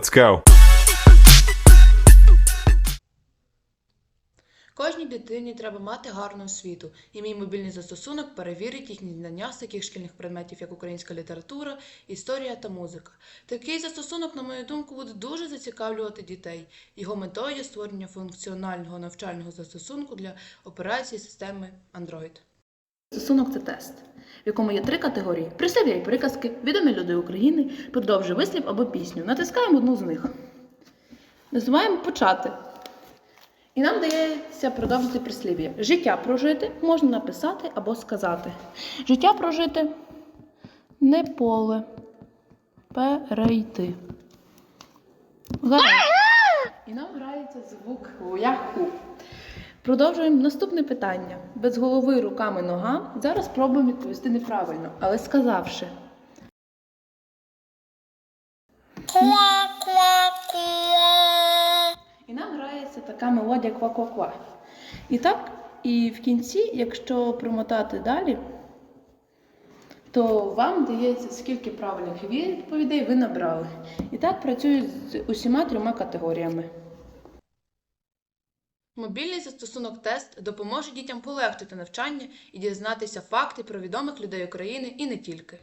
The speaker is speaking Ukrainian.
Let's go. Кожній дитині треба мати гарну освіту, і мій мобільний застосунок перевірить їхні знання з таких шкільних предметів, як українська література, історія та музика. Такий застосунок, на мою думку, буде дуже зацікавлювати дітей. Його метою є створення функціонального навчального застосунку для операції системи Android. Застосунок це тест, в якому є три категорії: прислів'я і приказки, відомі люди України, продовжуй вислів або пісню. Натискаємо одну з них. Називаємо почати. І нам дається продовжити прислів'я. Життя прожити можна написати або сказати. Життя прожити не поле. Перейти. І нам грається звук яху. Продовжуємо наступне питання. Без голови, руками, нога. Зараз спробуємо відповісти неправильно, але сказавши. І нам грається така мелодія ква-ква-ква. І так, і в кінці, якщо промотати далі, то вам дається скільки правильних відповідей ви набрали. І так працюють з усіма трьома категоріями. Мобільний застосунок тест допоможе дітям полегшити навчання і дізнатися факти про відомих людей України і не тільки.